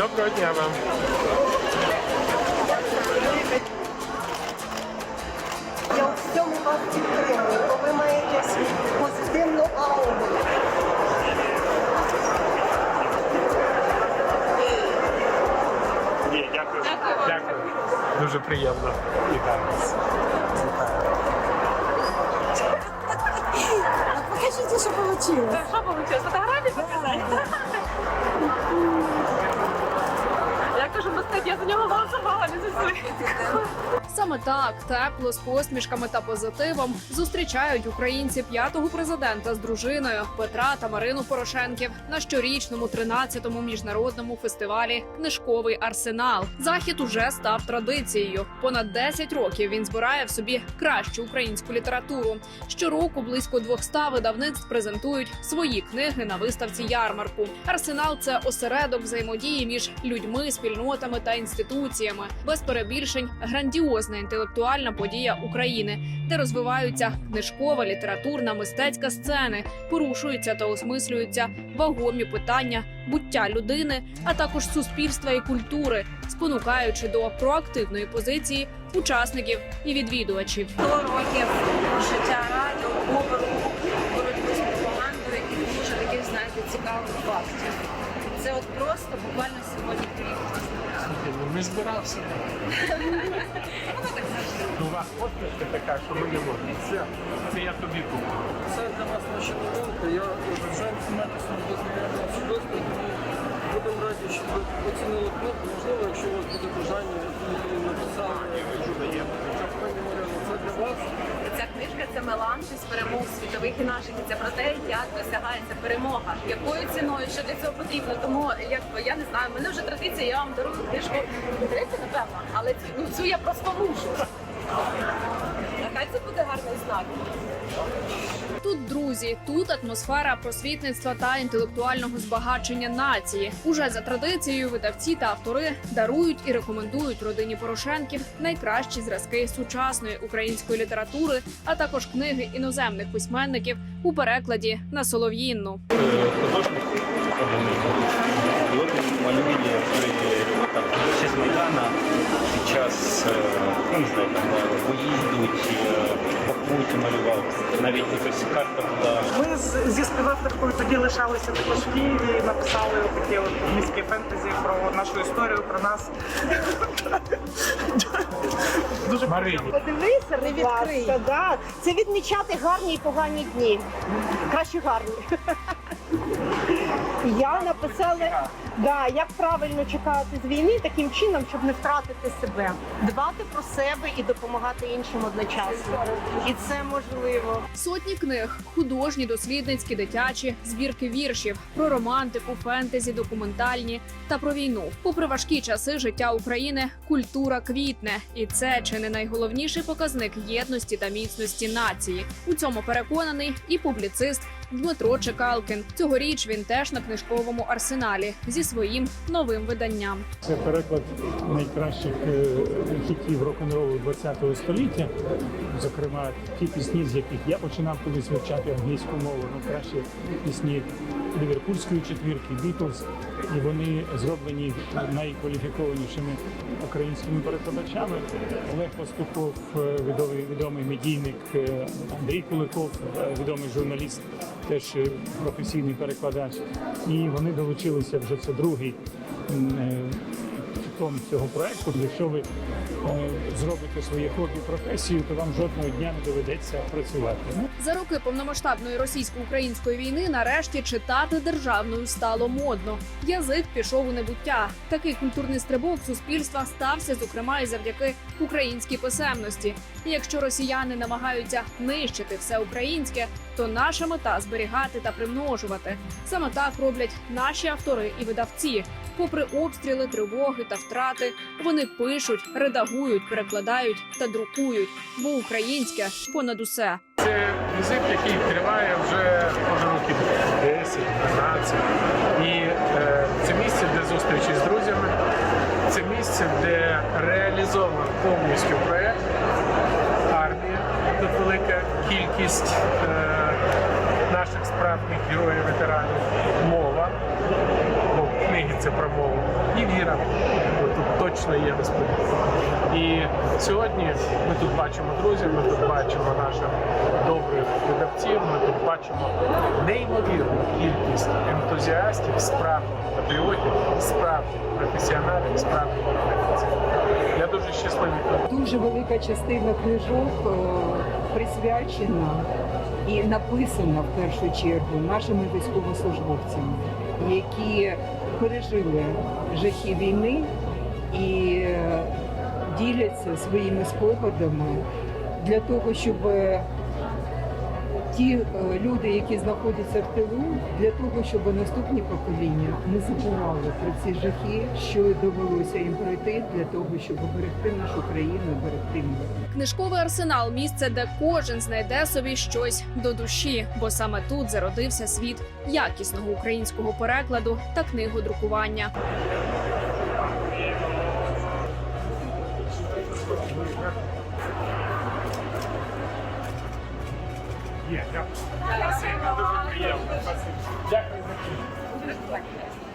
Доброго дня вам. Я у всьому вас підтримую, бо ви маєте позитивну ауру. Ні, дякую. Дякую. Дуже приємно. Вітаю вас. Покажіть, що вийшло. Що вийшло? Фотографії показати? Я кажу, Мастеп, Я за нього голосувала, не за своїх. Саме так тепло з посмішками та позитивом зустрічають українці п'ятого президента з дружиною Петра та Марину Порошенків на щорічному 13-му міжнародному фестивалі Книжковий арсенал. Захід уже став традицією. Понад 10 років він збирає в собі кращу українську літературу. Щороку близько 200 видавництв презентують свої книги на виставці ярмарку. Арсенал це осередок взаємодії між людьми, спільнотами та інституціями. Без перебільшень грандіозна інтелектуальна подія України, де розвиваються книжкова, літературна, мистецька сцени, порушуються та осмислюються вагомі питання буття людини, а також суспільства і культури, спонукаючи до проактивної позиції учасників і відвідувачів. 100 років життя радіо, оберу, боротьби з пропагандою і дуже таких, знаєте, цікавих фактів. Це от просто буквально сьогодні приїхали. Ну, Ми збирався. Ну, посмішка така, що ми не можемо. Це, це я тобі куплю. Це для вас наша новинка. Я вважаю собі знайомі особисто. Тому будемо раді, щоб ви оцінили книгу. Можливо, якщо у вас буде бажання і написали це для вас. Ця книжка це меланж із перемог світових і наших. І це про те, як досягається перемога, якою ціною, що для цього потрібно. Тому якби я не знаю, в мене вже традиція, я вам дарую книжку третю, напевно, але цю- ну, цю я просто мушу. Нехай це буде гарний знак. Тут друзі, тут атмосфера просвітництва та інтелектуального збагачення нації. Уже за традицією видавці та автори дарують і рекомендують родині Порошенків найкращі зразки сучасної української літератури, а також книги іноземних письменників у перекладі на солов'їнну. Майдана час е, ну, не знаю, там, е, бої йдуть, е, Бахмуті малював. Навіть якась карта була Ми з- зі співавторкою тоді лишалися також в Києві і написали таке от міське фентезі про нашу історію, про нас. Дуже Марині. Подивися, будь ласка, да. Це відмічати гарні і погані дні. Краще гарні. Я написала, да, як правильно чекати з війни таким чином, щоб не втратити себе, дбати про себе і допомагати іншим одночасно. І це можливо. Сотні книг, художні, дослідницькі, дитячі, збірки віршів про романтику, фентезі, документальні та про війну. Попри важкі часи життя України, культура квітне, і це чи не найголовніший показник єдності та міцності нації. У цьому переконаний і публіцист Дмитро Чекалкін. Цьогоріч він теж на книжковому арсеналі зі своїм новим виданням. Це переклад найкращих е, хітів рок-н-ролу ХХ століття. Зокрема, ті пісні, з яких я починав колись вивчати англійську мову. Ну, кращі пісні ліверпульської четвірки, Бітлз. І вони зроблені найкваліфікованішими українськими перекладачами. Олег Пастухов, е, відомий, відомий медійник е, Андрій Куликов, відомий журналіст, теж професійний перекладач. І вони долучилися вже це другий е, том цього проекту. Якщо ви е, зробите своє хобі професію, то вам жодного дня не доведеться працювати. Ну, За роки повномасштабної російсько-української війни нарешті читати державною стало модно. Язик пішов у небуття. Такий культурний стрибок суспільства стався, зокрема, і завдяки українській писемності. І якщо росіяни намагаються нищити все українське, то наша мета зберігати та примножувати. Саме так роблять наші автори і видавці. Попри обстріли, тривоги та втрати, вони пишуть, редагують, перекладають та друкують, бо українське понад усе. Це візит, який триває вже може років 10-15. І е, це місце для зустрічі з друзями. Це місце, де реалізовано повністю проєкт. Армія, тут велика кількість е, наших справжніх героїв ветеранів, мова, бо книги книги це про мову, і віра. Тут точно є Господь. І сьогодні ми тут бачимо друзів, ми тут бачимо наших добрих видавців, ми тут бачимо неймовірну кількість ентузіастів, справжніх патріотів, справжніх професіоналів, справжніх українців. Я дуже щасливий. Дуже велика частина книжок е, присвячена і написана в першу чергу нашими військовослужбовцями, які пережили жахи війни і е, діляться своїми спогадами для того, щоб ті е, люди, які знаходяться в тилу, для того, щоб наступні покоління не забували про ці жахи, що довелося їм пройти для того, щоб оберегти нашу країну, берегти мир. Книжковий арсенал місце, де кожен знайде собі щось до душі, бо саме тут зародився світ якісного українського перекладу та книгодрукування. Є, дякую. Спасибо, дуже приємно. Спасибо. Дякую за книгу.